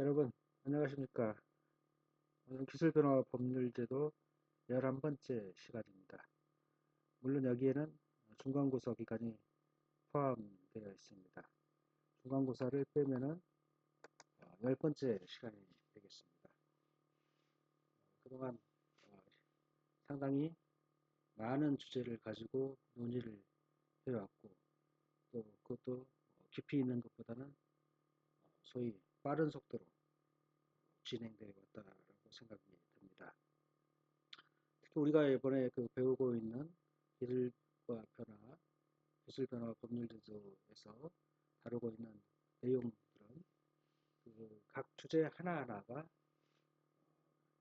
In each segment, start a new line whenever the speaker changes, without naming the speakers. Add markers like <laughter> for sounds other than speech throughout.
여러분 안녕하십니까 오늘 기술변화 법률제도 11번째 시간입니다 물론 여기에는 중간고사 기간이 포함되어 있습니다 중간고사를 빼면은 10번째 시간이 되겠습니다 그동안 상당히 많은 주제를 가지고 논의를 해왔고 또 그것도 깊이 있는 것보다는 소위 빠른 속도로 진행되어 왔다라고 생각이 듭니다. 특히 우리가 이번에 그 배우고 있는 기술과 변화, 기술 변화 법률 제도에서 다루고 있는 내용들은 그각 주제 하나하나가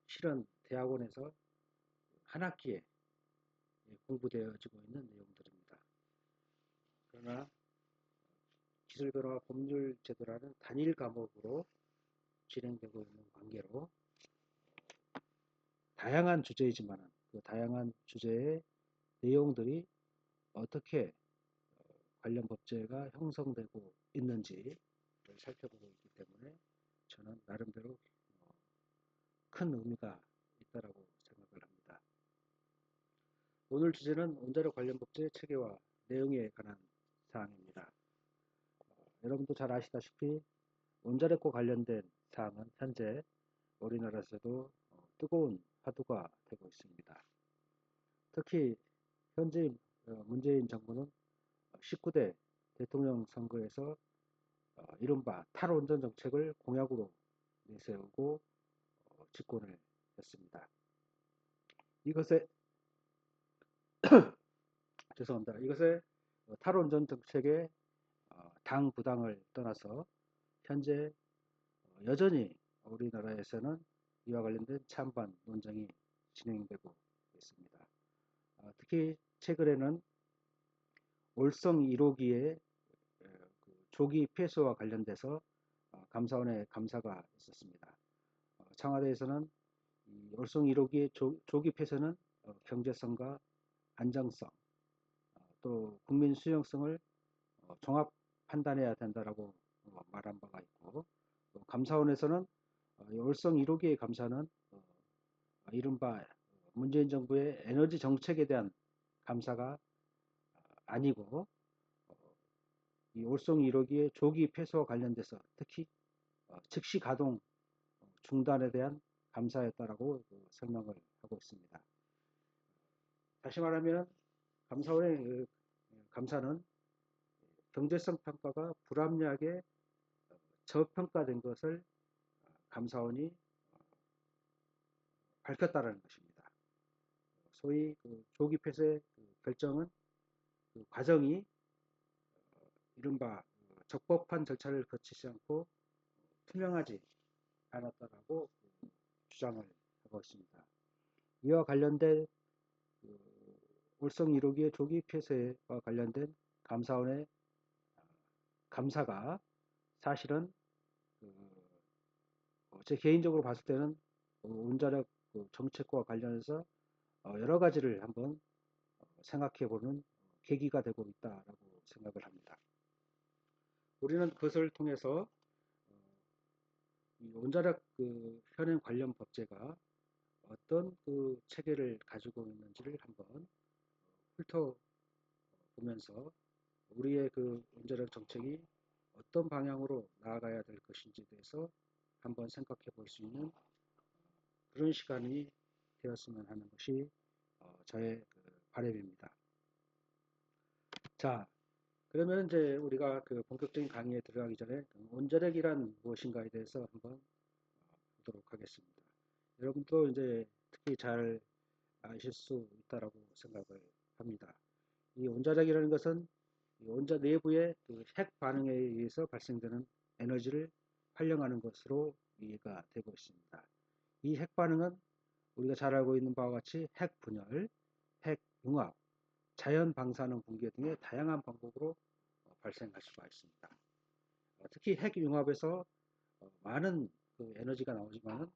실은 대학원에서 한 학기에 공부되어지고 있는 내용들입니다. 그러나 기술변화 법률제도라는 단일 과목으로 진행되고 있는 관계로 다양한 주제이지만 그 다양한 주제의 내용들이 어떻게 어, 관련 법제가 형성되고 있는지를 살펴보고 있기 때문에 저는 나름대로 어, 큰 의미가 있다라고 생각을 합니다. 오늘 주제는 원자력 관련 법제 체계와 내용에 관한 사항입니다. 어, 여러분도 잘 아시다시피 원자력과 관련된 사항은 현재 우리나라에서도 어, 뜨거운 화두가 되고 있습니다. 특히 현재 어, 문재인 정부는 19대 대통령 선거에서 어, 이른바 탈원전 정책을 공약으로 내세우고 집권을 했습니다. 이것에 <coughs> 죄송합니다. 이것에 탈원전 정책의 당 부당을 떠나서 현재 여전히 우리나라에서는 이와 관련된 찬반 논쟁이 진행되고 있습니다. 아, 특히 최근에는 올성 1호기의 그 조기 폐쇄와 관련돼서 아, 감사원의 감사가 있었습니다. 어, 청와대에서는 올성 1호기의 조, 기 폐쇄는 어, 경제성과 안정성 아, 또 국민 수용성을 어, 종합 판단해야 된다라고 말한 바가 있고 어, 감사원에서는 어, 월성 1호기의 감사는 어, 아, 이른바 문재인 정부의 에너지 정책에 대한 감사가 아, 아니고 이 월성 1호기의 조기 폐소와 관련돼서 특히 즉시 가동 중단에 대한 감사였다라고 그 설명을 하고 있습니다. 다시 말하면 감사원의 그, 감사는 경제성 평가가 불합리하게 저평가된 것을 감사원이 밝혔다는 라 것입니다. 소위 그 조기 폐쇄 그 결정은 그 과정이 이른바 적법한 절차를 거치지 않고 투명하지 않았다라고 주장을 하고 있습니다. 이와 관련된 월성 그 1호기의 조기 폐쇄와 관련된 감사원의 감사가 사실은 제 개인적으로 봤을 때는 원자력 어, 그 정책과 관련해서 어, 여러 가지를 한번 어, 생각해보는 계기가 되고 있다라고 생각을 합니다. 우리는 그것을 통해서 원자력 그 현행 관련 법제가 어떤 그 체계를 가지고 있는지를 한번 훑어보면서 우리의 그 원자력 정책이 어떤 방향으로 나아가야 될 것인지에 대해서 한번 생각해 볼 수 있는 그런 시간이 되었으면 하는 것이 어, 저의 그 바램입니다. 자, 그러면 이제 우리가 그 본격적인 강의에 들어가기 전에 원자력이란 그 무엇인가에 대해서 한번 보도록 하겠습니다. 여러분도 이제 특히 잘 아실 수 있다라고 생각을 합니다. 이 원자력이라는 것은 원자 내부의 그핵 반응에 의해서 발생되는 에너지를 활용하는 것으로 이해가 되고 있습니다. 이 핵 반응은 우리가 잘 알고 있는 바와 같이 핵 분열, 핵 융합, 자연 방사능 붕괴 등의 다양한 방법으로 어, 발생할 수가 있습니다. 어, 특히 핵 융합에서 어, 많은 그 에너지가 나오지만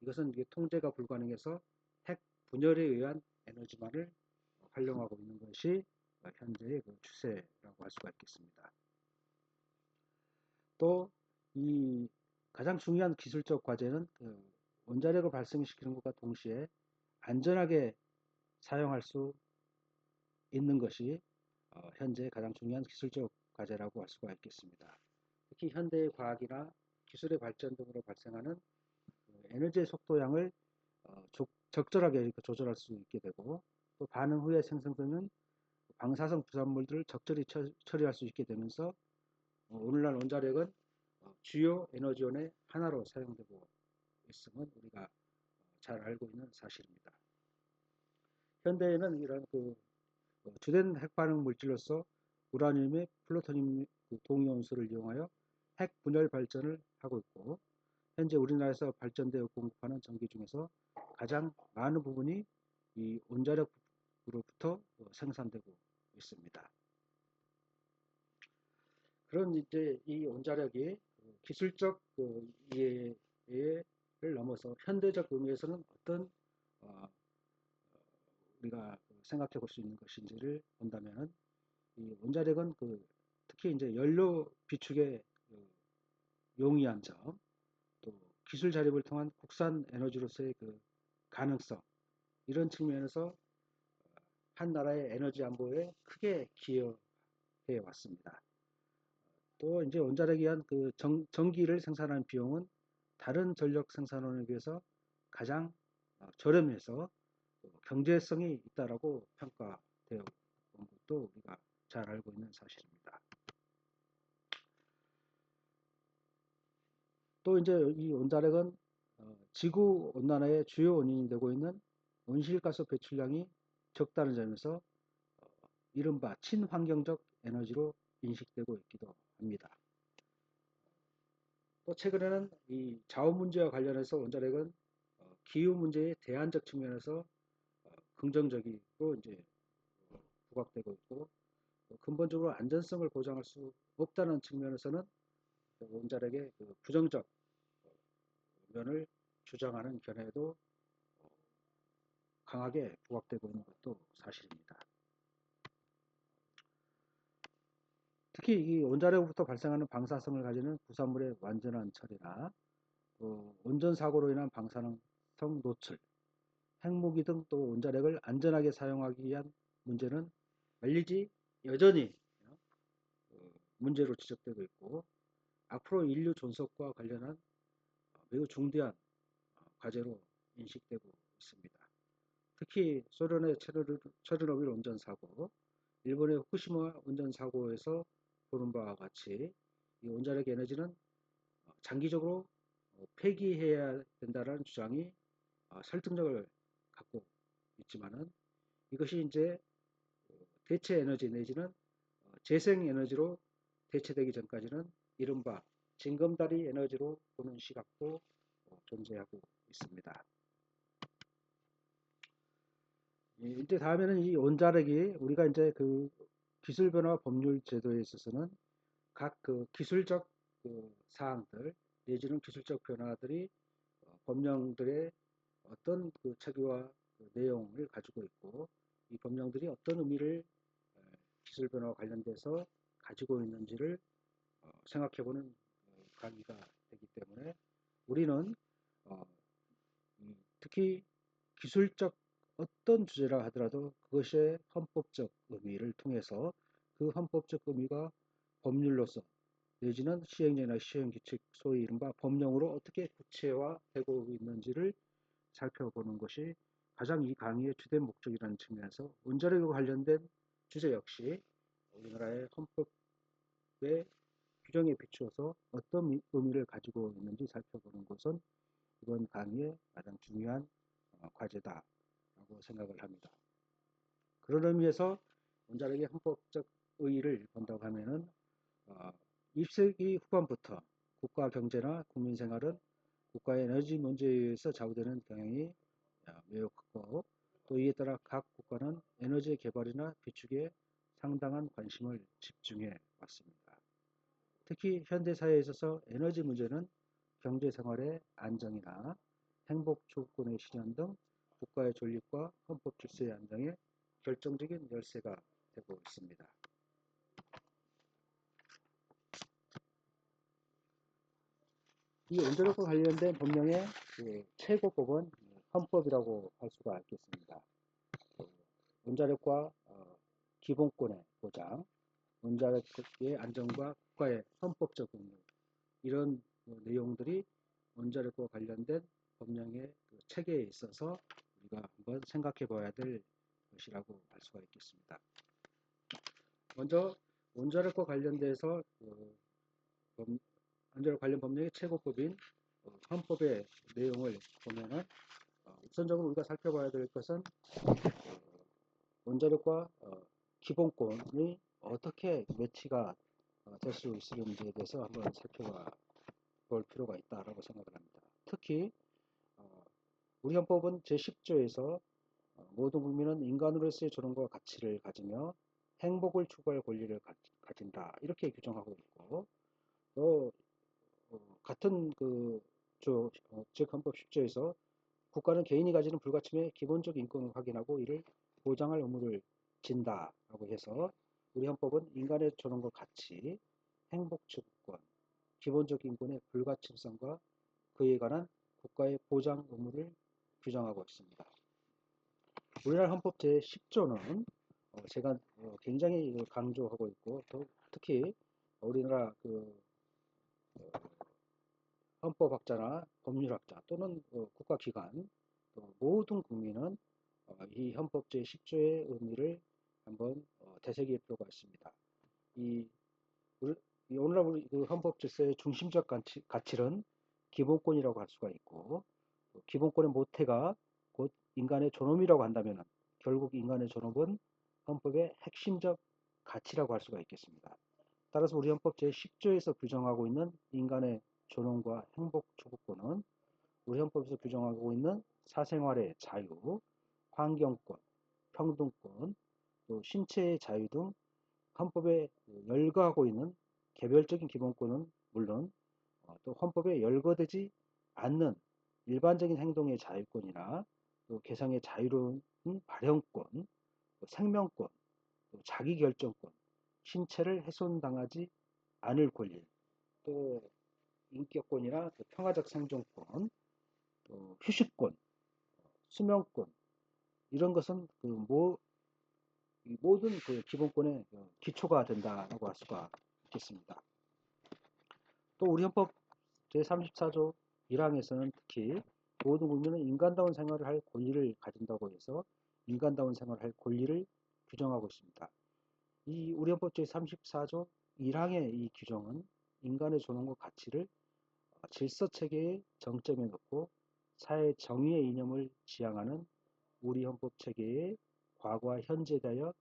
이것은 통제가 불가능해서 핵 분열에 의한 에너지만을 활용하고 있는 것이 현재의 그 추세라고 할 수가 있겠습니다. 또이 가장 중요한 기술적 과제는 그 원자력을 발생시키는 것과 동시에 안전하게 사용할 수 있는 것이 어, 현재 가장 중요한 기술적 과제라고 할 수가 있겠습니다. 특히 현대의 과학이나 기술의 발전 등으로 발생하는 그 에너지의 속도양을 어, 적절하게 조절할 수 있게 되고 또 반응 후에 생성되는 방사성 부산물들을 적절히 처리할 수 있게 되면서 어, 오늘날 원자력은 주요 에너지원의 하나로 사용되고 있음은 우리가 잘 알고 있는 사실입니다. 현대에는 이런 그 어, 주된 핵반응 물질로서 우라늄의 플루토늄 그 동위원소를 이용하여 핵 분열 발전을 하고 있고 현재 우리나라에서 발전되어 공급하는 전기 중에서 가장 많은 부분이 이 원자력으로부터 어, 생산되고 있습니다. 그런 이제 이 원자력이 기술적 그 이해를 넘어서 현대적 의미에서는 어떤 어, 우리가 생각해 볼 수 있는 것인지를 본다면 이 원자력은 그 특히 이제 연료 비축에 그 용이한 점, 또 기술 자립을 통한 국산 에너지로서의 그 가능성 이런 측면에서 한 나라의 에너지 안보에 크게 기여해 왔습니다. 또 이제 원자력에 의한 그 전, 전기를 생산하는 비용은 다른 전력 생산원에 비해서 가장 어, 저렴해서 경제성이 있다라고 평가되어 온 것도 우리가 잘 알고 있는 사실입니다. 또 이제 이 원자력은 어, 지구 온난화의 주요 원인이 되고 있는 온실가스 배출량이 적다는 점에서 어, 이른바 친환경적 에너지로 인식되고 있기도 합니다. 합니다. 또 최근에는 이 자원 문제와 관련해서 원자력은 어, 기후 문제의 대안적 측면에서 어, 긍정적이고 이제 부각되고 있고 근본적으로 안전성을 보장할 수 없다는 측면에서는 원자력의 그 부정적 면을 주장하는 견해도 어, 강하게 부각되고 있는 것도 사실입니다. 특히 이 원자력부터 발생하는 방사성을 가지는 부산물의 완전한 처리나 어, 온전 사고로 인한 방사성 능 노출, 핵무기 등 또 원자력을 안전하게 사용하기 위한 문제는 알리지 여전히 어, 문제로 지적되고 있고 앞으로 인류 존속과 관련한 매우 중대한 과제로 인식되고 있습니다. 특히 소련의 체르노빌 온전 사고, 일본의 후쿠시마 온전 사고에서 보는 바와 같이 이 원자력 에너지는 어, 장기적으로 어, 폐기해야 된다는 주장이 어, 설득력을 갖고 있지만은 이것이 이제 대체 에너지 내지는 재생 에너지로 대체되기 전까지는 이른바 징검다리 에너지로 보는 시각도 존재하고 있습니다. 예, 이제 다음에는 이 원자력이 우리가 이제 그 기술 변화 법률 제도에 있어서는 각 그 기술적 그 사항들 내지는 기술적 변화들이 어, 법령들의 어떤 그 체계와 그 내용을 가지고 있고 이 법령들이 어떤 의미를 기술 변화와 관련돼서 가지고 있는지를 어, 생각해보는 어, 강의가 되기 때문에 우리는 특히 기술적 어떤 주제라 하더라도 그것의 헌법적 의미를 통해서 그 헌법적 의미가 법률로서 내지는 시행령이나 시행규칙 소위 이른바 법령으로 어떻게 구체화되고 있는지를 살펴보는 것이 가장 이 강의의 주된 목적이라는 측면에서 원자력과 관련된 주제 역시 우리나라의 헌법의 규정에 비추어서 어떤 의미를 가지고 있는지 살펴보는 것은 이번 강의의 가장 중요한 어, 과제다 있다고 생각을 합니다. 그런 의미에서 원자력의 헌법적 의의를 본다고 하면은 어, 20세기 후반부터 국가 경제나 국민 생활은 국가의 에너지 문제에 의해서 좌우되는 경향이 어, 매우 크고또 이에 따라 각 국가는 에너지 개발이나 비축에 상당한 관심을 집중해 왔습니다. 특히 현대 사회에 있어서 에너지 문제는 경제 생활의 안정이나 행복 조건의 실현 등 국가의 존립과 헌법 질서의 안정에 결정적인 열쇠가 되고 있습니다. 이 원자력과 관련된 법령의 예, 최고법은 헌법이라고 할 수가 있겠습니다. 원자력과 그 어, 기본권의 보장, 원자력의 안정과 국가의 헌법 적 의무 이런 내용들이 원자력과 관련된 법령의 그 체계에 있어서 우리가 한번 생각해 봐야 될 것이라고 할 수가 있겠습니다. 먼저 원자력과 관련돼서 어, 범, 원자력 관련 법령의 최고법인 어, 헌법의 내용을 보면은 어, 우선적으로 우리가 살펴봐야 될 것은 어, 원자력과 어, 기본권이 어떻게 매치가 어, 될수 있을지에 대해서 한번 살펴볼 필요가 있다고 생각을 합니다. 특히 우리헌법은 제10조에서 모든 국민은 인간으로서의 존엄과 가치를 가지며 행복을 추구할 권리를 가진다 이렇게 규정하고 있고 또 어, 같은 그즉 어, 저, 헌법 10조에서 국가는 개인이 가지는 불가침의 기본적 인권을 확인하고 이를 보장할 의무를 진다라고 해서 우리 헌법은 인간의 존엄과 가치, 행복 추구권 기본적 인권의 불가침성과 그에 관한 국가의 보장 의무를 규정하고 있습니다. 우리나라 헌법 제10조는 어, 제가 어, 굉장히 강조하고 있고 특히 우리나라 그 어, 헌법학자나 법률학자 또는 그 국가기관 모든 국민은 이 헌법 제10조의 의미를 한번 되새길 필요가 있습니다. 이, 오늘날 우리 그 헌법 질서의 중심적 가치, 가치는 기본권이라고 할 수가 있고 기본권의 모태가 곧 인간의 존엄이라고 한다면 결국 인간의 존엄은 헌법의 핵심적 가치라고 할 수가 있겠습니다. 따라서 우리 헌법 제10조에서 규정하고 있는 인간의 존엄과 행복 주구권은 우리 헌법에서 규정하고 있는 사생활의 자유, 환경권, 평등권, 또 신체의 자유 등 헌법에 열거하고 있는 개별적인 기본권은 물론 어, 또 헌법에 열거되지 않는 일반적인 행동의 자유권이나 또 개성의 자유로운 발현권, 생명권, 또 자기결정권, 신체를 훼손당하지 않을 권리, 또 인격권이나 또 평화적 생존권, 또 휴식권, 수명권 이런 것은 그 모, 모든 그 기본권의 기초가 된다고할 수가 있겠습니다. 또 우리 헌법 제34조 1항에서는 특히 모든 국민은 인간다운 생활을 할 권리를 가진다고 해서 인간다운 생활을 할 권리를 규정하고 있습니다. 이 우리헌법 제3 4조 1항의 이 규정은 인간의 존엄과 가치를 질서 체계의 정점에 놓고 사회 정의의 이념을 지향하는 우리 헌법 체계의 과거와 현재에 대하여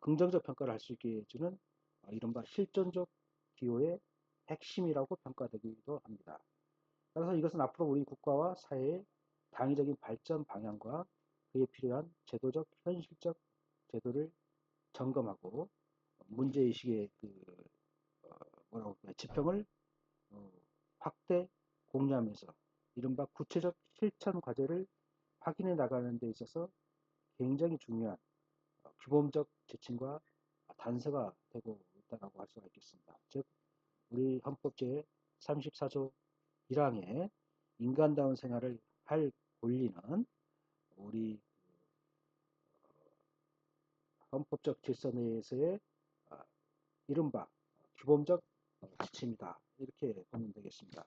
긍정적 평가를 할 수 있게 해주는 이른바 실존적 기호의 핵심이라고 평가되기도 합니다. 따라서 이것은 앞으로 우리 국가와 사회의 당위적인 발전 방향과 그에 필요한 제도적, 현실적 제도를 점검하고 문제의식의 그 어, 뭐라고 할 지평을 어, 확대 공유하면서 이른바 구체적 실천 과제를 확인해 나가는 데 있어서 굉장히 중요한 규범적 어, 지침과 단서가 되고 있다고 할 수가 있겠습니다. 즉, 우리 헌법 제34조 1항에 인간다운 생활을 할 권리는 우리 헌법적 질서 내에서의 아, 이른바 규범적 가침이다 이렇게 보면 되겠습니다.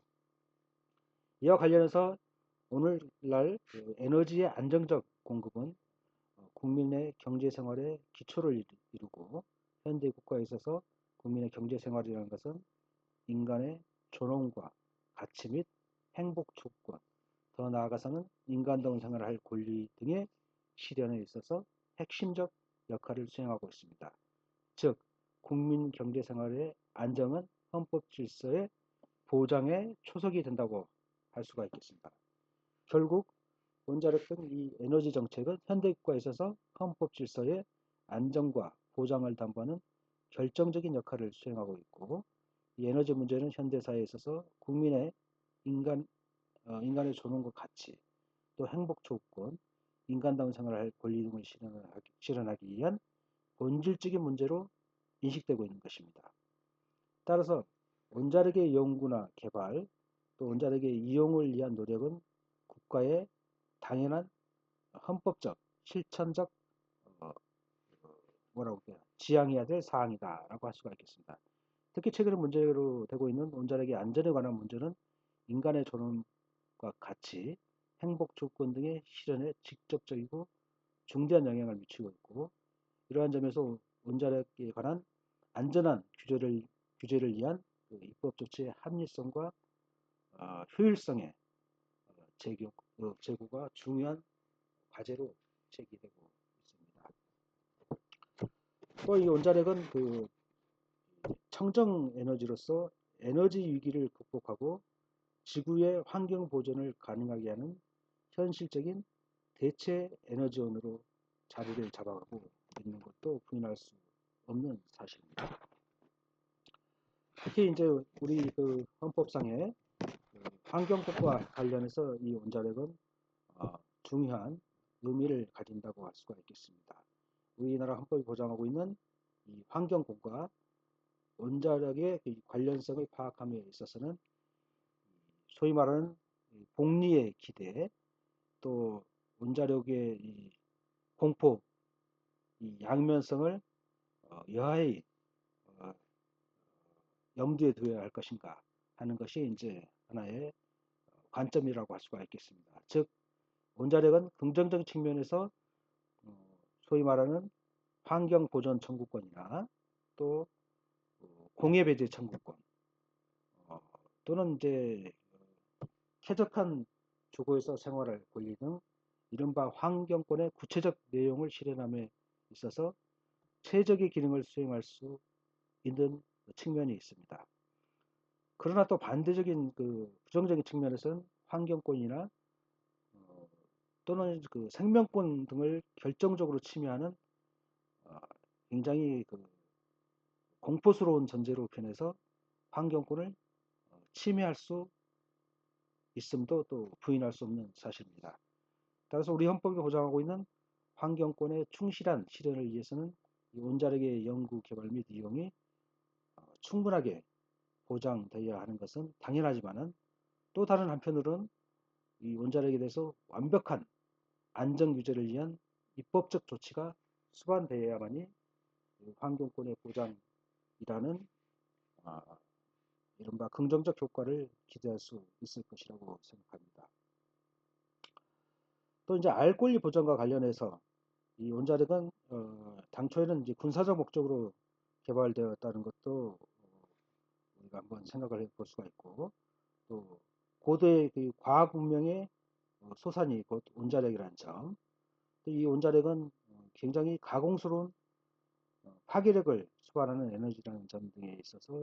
이와 관련해서 오늘날 그 에너지의 안정적 공급은 어, 국민의 경제생활의 기초를 이루고 현대 국가에 있어서 국민의 경제생활이라는 것은 인간의 존엄과 가치 및 행복 조건, 더 나아가서는 인간동운생을할 권리 등의 실현에 있어서 핵심적 역할을 수행하고 있습니다. 즉, 국민 경제 생활의 안정은 헌법 질서의 보장의 초석이 된다고 할 수가 있겠습니다. 결국 원자력 등 이 에너지 정책은 현대국가에 있어서 헌법 질서의 안정과 보장을 담보하는 결정적인 역할을 수행하고 있고 이 에너지 문제는 현대사에 있어서 국민의 인간, 어, 인간의 존엄과 가치, 또 행복 조건, 인간다운 생활할 을 권리 등을 실현하기, 실현하기 위한 본질적인 문제로 인식되고 있는 것입니다. 따라서 원자력의 연구나 개발, 또 원자력의 이용을 위한 노력은 국가의 당연한 헌법적, 실천적, 어, 뭐라고 할까요? 지향해야 될 사항이다라고 할 수가 있겠습니다. 특히 최근 문제로 되고 있는 원자력의 안전에 관한 문제는 인간의 존엄과 가치, 행복 조건 등의 실현에 직접적이고 중대한 영향을 미치고 있고 이러한 점에서 원자력에 관한 안전한 규제를 규제를 위한 그 입법 조치의 합리성과 아, 어, 효율성의 제교, 어, 제고가 중요한 과제로 제기되고 있습니다. 또이 원자력은 그 청정 에너지로서 에너지 위기를 극복하고 지구의 환경 보존을 가능하게 하는 현실적인 대체 에너지원으로 자리를 잡아가고 있는 것도 부인할 수 없는 사실입니다. 특히 이제 우리 그 헌법상의 그 환경법과 관련해서 이 원자력은 어, 중요한 의미를 가진다고 할 수가 있겠습니다. 우리나라 헌법이 보장하고 있는 이 환경법과 원자력의 그 관련성을 파악함에 있어서는 소위 말하는 복리의 기대, 또 원자력의 공포, 양면성을 어, 여하의 어, 염두에 두어야 할 것인가 하는 것이 이제 하나의 어, 관점이라고 할 수가 있겠습니다. 즉 원자력은 긍정적인 측면에서 소위 말하는 환경 보전 청구권이나 또 공예배제 청구권 아. 또는 이제 쾌적한 주거에서 생활할 권리 등 이른바 환경권의 구체적 내용을 실현함에 있어서 최적의 기능을 수행할 수 있는 측면이 있습니다. 그러나 또 반대적인 그 부정적인 측면에서는 환경권이나 어, 또는 그 생명권 등을 결정적으로 침해하는 아, 굉장히 그 공포스러운 전제로 변해서 환경권을 어, 침해할 수 있음도 또 부인할 수 없는 사실입니다. 따라서 우리 헌법이 보장하고 있는 환경권의 충실한 실현을 위해서는 원자력의 연구 개발 및 이용이 어, 충분하게 보장되어야 하는 것은 당연하지만은 또 다른 한편으로는 이 원자력에 대해서 완벽한 안전규제를 위한 입법적 조치가 수반되어야만이 환경권의 보장 이라는 아, 이른바 긍정적 효과를 기대할 수 있을 것이라고 생각합니다. 또 이제 알 권리 보전과 관련해서 이 원자력은 어, 당초에는 이제 군사적 목적으로 개발되었다는 것도 어, 우리가 한번 생각을 해볼 수가 있고 또 고대 그 과학 문명의 어, 소산이 곧 원자력이라는 점. 이 원자력은 어, 굉장히 가공스러운 파괴력을 수반하는 에너지라는 점 등에 있어서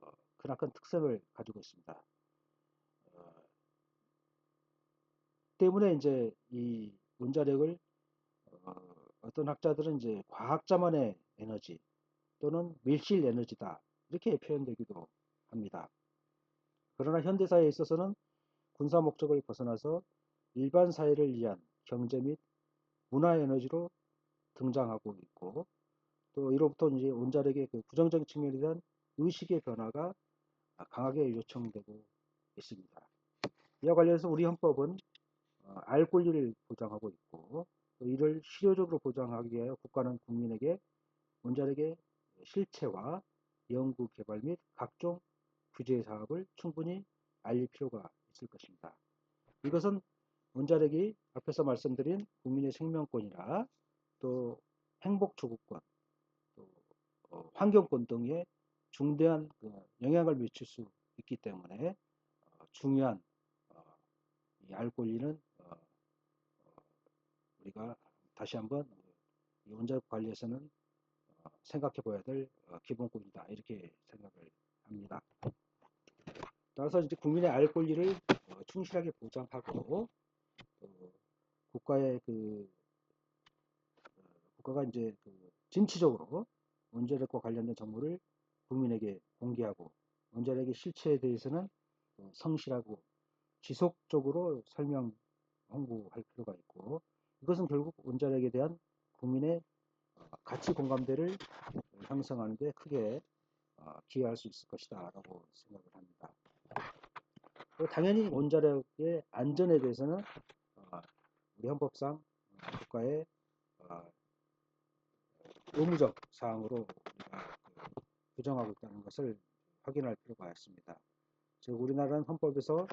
어, 크나큰 특색을 가지고 있습니다. 어, 때문에 이제 이 원자력을 어, 떤 학자들은 이제 과학자만의 에너지 또는 밀실 에너지다 이렇게 표현되기도 합니다. 그러나 현대사에 있어서는 군사 목적을 벗어나서 일반 사회를 위한 경제 및 문화 에너지로 등장하고 있고 또 이로부터 이제 원자력의 그 부정적인 측면에 대한 의식의 변화가 강하게 요청되고 있습니다. 이와 관련해서 우리 헌법은 어, 알 권리를 보장하고 있고 이를 실효적으로 보장하기 위하여 국가는 국민에게 원자력의 실체와 연구 개발 및 각종 규제 사업을 충분히 알릴 필요가 있을 것입니다. 이것은 원자력이 앞에서 말씀드린 국민의 생명권이나 또 행복 조국권 환경권 등에 중대한 그 영향을 미칠 수 있기 때문에 어, 중요한 어, 이 알권리는 어, 우리가 다시 한번 이 원자력 관리에서는 생각해 봐야 될 기본권이다 이렇게 생각을 합니다. 따라서 이제 국민의 알 권리를 충실하게 보장하고 국가의 그 국가가 이제 그 진취적으로 원자력과 관련된 정보를 국민에게 공개하고 원자력의 실체에 대해서는 어, 성실하고 지속적으로 설명 홍보할 필요가 있고 이것은 결국 원자력에 대한 국민의 어, 가치 공감대를 형성하는 데 크게 어, 기여할 수 있을 것이다 라고 생각을 합니다. 당연히 원자력의 안전에 대해서는 우리 헌법상 국가의 의무적 사항으로 그 규정하고 있다는 것을 확인할 필요가 있습니다. 즉 우리나라는 헌법에서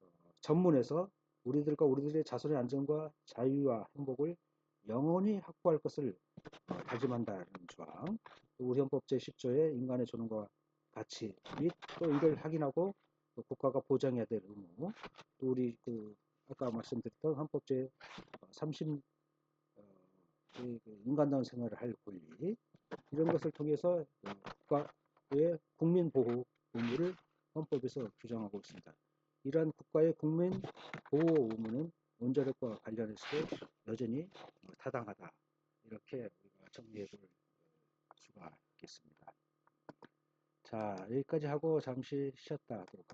어, 전문에서 우리들과 우리들의 자손의 안전과 자유와 행복을 영원히 확보할 것을 어, 다짐한다는 조항, 우리 헌법 제10조의 인간의 존엄과 가치 및 또 이를 확인하고 또 국가가 보장해야 될 의무, 또 우리 그 아까 말씀드렸던 헌법 제30 인간다운 생활을 할 권리 이런 것을 통해서 국가의 국민 보호 의무를 헌법에서 규정하고 있습니다. 이러한 국가의 국민 보호 의무는 원자력과 관련해서도 여전히 타당하다 이렇게 우리가 정리해 볼 수가 있겠습니다. 자 여기까지 하고 잠시 쉬었다 하도록 하겠습니다.